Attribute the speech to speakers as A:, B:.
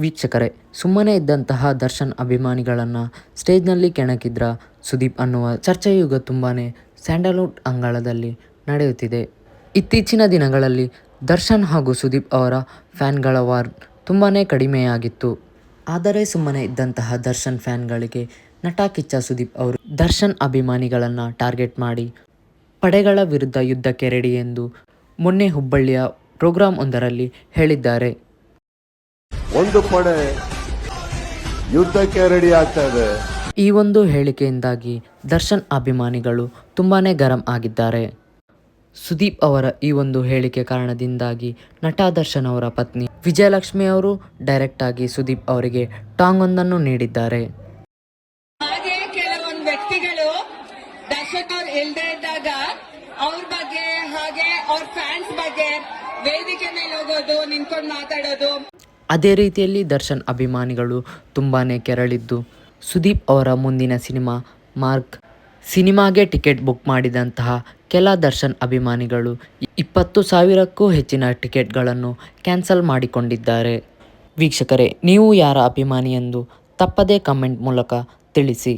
A: ವೀಕ್ಷಕರೇ, ಸುಮ್ಮನೆ ಇದ್ದಂತಹ ದರ್ಶನ್ ಅಭಿಮಾನಿಗಳನ್ನು ಸ್ಟೇಜ್ನಲ್ಲಿ ಕೆಣಕಿದ್ರ ಸುದೀಪ್ ಅನ್ನುವ ಚರ್ಚೆಯುಗ ತುಂಬಾ ಸ್ಯಾಂಡಲ್ವುಡ್ ಅಂಗಳದಲ್ಲಿ ನಡೆಯುತ್ತಿದೆ. ಇತ್ತೀಚಿನ ದಿನಗಳಲ್ಲಿ ದರ್ಶನ್ ಹಾಗೂ ಸುದೀಪ್ ಅವರ ಫ್ಯಾನ್ಗಳ ವಾರ್ ತುಂಬಾ ಕಡಿಮೆಯಾಗಿತ್ತು. ಆದರೆ ಸುಮ್ಮನೆ ಇದ್ದಂತಹ ದರ್ಶನ್ ಫ್ಯಾನ್ಗಳಿಗೆ ನಟ ಕಿಚ್ಚ ಸುದೀಪ್ ಅವರು ದರ್ಶನ್ ಅಭಿಮಾನಿಗಳನ್ನು ಟಾರ್ಗೆಟ್ ಮಾಡಿ ಪಡೆಗಳ ವಿರುದ್ಧ ಯುದ್ಧಕ್ಕೆ ರೆಡಿ ಎಂದು ಮೊನ್ನೆ ಹುಬ್ಬಳ್ಳಿಯ ಪ್ರೋಗ್ರಾಂ ಒಂದರಲ್ಲಿ ಹೇಳಿದ್ದಾರೆ.
B: ಒಂದು ಪಡೆ ಯುದ್ಧಕ್ಕೆ ರೆಡಿ ಆಗ್ತಾ ಇದೆ.
A: ಈ ಒಂದು ಹೇಳಿಕೆಯಿಂದಾಗಿ ದರ್ಶನ್ ಅಭಿಮಾನಿಗಳು ತುಂಬಾನೇ ಗರಂ ಆಗಿದ್ದಾರೆ. ಸುದೀಪ್ ಅವರ ಈ ಒಂದು ಹೇಳಿಕೆ ಕಾರಣದಿಂದಾಗಿ ನಟ ದರ್ಶನ್ ಅವರ ಪತ್ನಿ ವಿಜಯಲಕ್ಷ್ಮಿ ಅವರು ಡೈರೆಕ್ಟ್ ಆಗಿ ಸುದೀಪ್ ಅವರಿಗೆ ಟಾಂಗ್ ಒಂದನ್ನು ನೀಡಿದ್ದಾರೆ.
C: ಹಾಗೆ ಕೆಲವೊಂದು ವ್ಯಕ್ತಿಗಳು ದರ್ಶನ್ ಅವ್ರು ಇಲ್ದೇ ಇದ್ದಾಗ ಅವ್ರ ಬಗ್ಗೆ ಹಾಗೆ ಅವ್ರ ಫ್ಯಾನ್ಸ್ ಬಗ್ಗೆ ವೇದಿಕೆ ಮೇಲೆ ಹೋಗೋದು ನಿಂತ್ಕೊಂಡು ಮಾತಾಡೋದು.
A: ಅದೇ ರೀತಿಯಲ್ಲಿ ದರ್ಶನ್ ಅಭಿಮಾನಿಗಳು ತುಂಬಾ ಕೆರಳಿದ್ದು. ಸುದೀಪ್ ಅವರ ಮುಂದಿನ ಸಿನಿಮಾ, ಮಾರ್ಕ್, ಸಿನಿಮಾಗೆ ಟಿಕೆಟ್ ಬುಕ್ ಮಾಡಿದಂತಹ ಕೆಲ ದರ್ಶನ್ ಅಭಿಮಾನಿಗಳು ಇಪ್ಪತ್ತು ಸಾವಿರಕ್ಕೂ ಹೆಚ್ಚಿನ ಟಿಕೆಟ್ಗಳನ್ನು ಕ್ಯಾನ್ಸಲ್ ಮಾಡಿಕೊಂಡಿದ್ದಾರೆ. ವೀಕ್ಷಕರೇ, ನೀವು ಯಾರ ಅಭಿಮಾನಿ ಎಂದು ತಪ್ಪದೇ ಕಮೆಂಟ್ ಮೂಲಕ ತಿಳಿಸಿ.